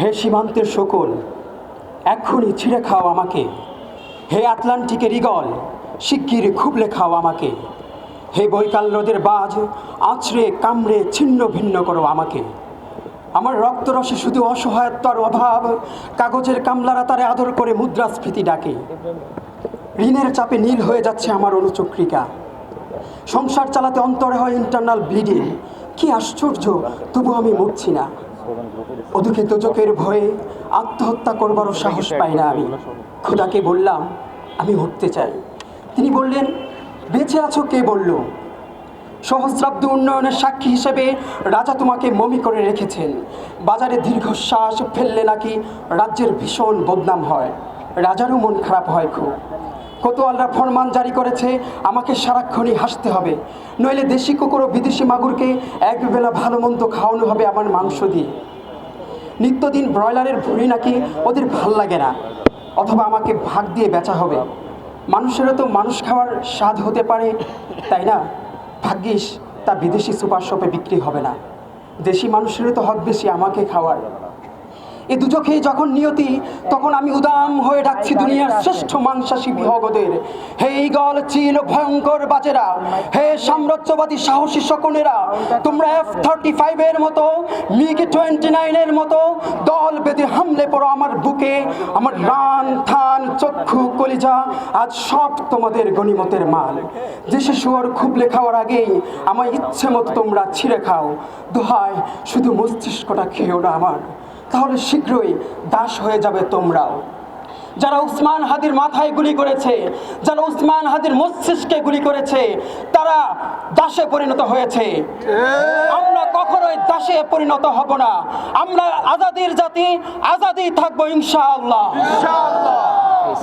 হে সীমান্তের শকুন, এক্ষুনি ছিঁড়ে খাও আমাকে। হে আটলান্টিকের ইগল শিগগির খুবলে খাও আমাকে। হে বৈকাল রোদের বাজ আছড়ে কামড়ে ছিন্ন ভিন্ন করো আমাকে। আমার রক্তরসে শুধু অসহায়তার অভাব, কাগজের কামলারা তারে আদর করে মুদ্রাস্ফীতি ডাকে। ঋণের চাপে নীল হয়ে যাচ্ছে আমার অনুচক্রিকা। সংসার চালাতে অন্তরে হয় ইন্টারনাল ব্লিডিং কি আশ্চর্য, তবু আমি মরছি না। ওদিকে চোখের ভয়ে আত্মহত্যা করবারও সাহস পাই না আমি। খোদাকে বললাম, আমি মরতে চাই। তিনি বললেন, বেঁচে আছো কে? বলল, সহস্রাব্দ উন্নয়নের সাক্ষী হিসেবে রাজা তোমাকে মমি করে রেখেছেন। বাজারে দীর্ঘশ্বাস ফেললে নাকি রাজ্যের ভীষণ বদনাম হয়। রাজারও মন খারাপ হয় খুব। কোতোয়ালরা ফরমান জারি করেছে, আমাকে সারাক্ষণই হাসতে হবে। নইলে দেশি কুকুর ও বিদেশি মাগুরকে একবেলা ভালো মন্দ খাওয়ানো হবে আমার মাংস দিয়ে। নিত্যদিন ব্রয়লারের ভুঁড়ি নাকি ওদের ভালো লাগে না, অথবা আমাকে ভাগ দিয়ে বেচা হবে। মানুষেরও তো মানুষ খাওয়ার স্বাদ হতে পারে, তাই না? ভাগ্যিস তা বিদেশি সুপার শপে বিক্রি হবে না। দেশি মানুষেরও তো হক বেশি আমাকে খাওয়ার। এ দুচোখে যখন নিয়তি, তখন আমি উদাম হয়ে ডাকছি দুনিয়ার শ্রেষ্ঠ মাংসাশী বিহগদের হে গল চিল, ভয়ঙ্কর বাজেরা, হে সাম্রাজ্যবাদী, সাহসী শকুনেরা, তোমরা এফ থার্টি ফাইভের মতো মিগ টোয়েন্টি নাইনের মতো দল বেঁধে হামলে পড়ো আমার বুকে। আমার রান, থান, চক্ষু, কলিজা আজ সব তোমাদের গণিমতের মাল। দেশে শুয়ার খুবলে খাওয়ার আগেই আমার ইচ্ছে মতো তোমরা ছিঁড়ে খাও। দোহায়, শুধু মস্তিষ্কটা খেয়েও না আমার। তাহলে শীঘ্রই দাস হয়ে যাবে তোমরাও। যারা উসমান হাদির মাথায় গুলি করেছে যারা উসমান হাদির মস্তিষ্কে গুলি করেছে তারা দাসে পরিণত হয়েছে। আমরা কখনোই দাসে পরিণত হব না। আমরা আজাদির জাতি আজাদি থাকব ইনশাআল্লাহ।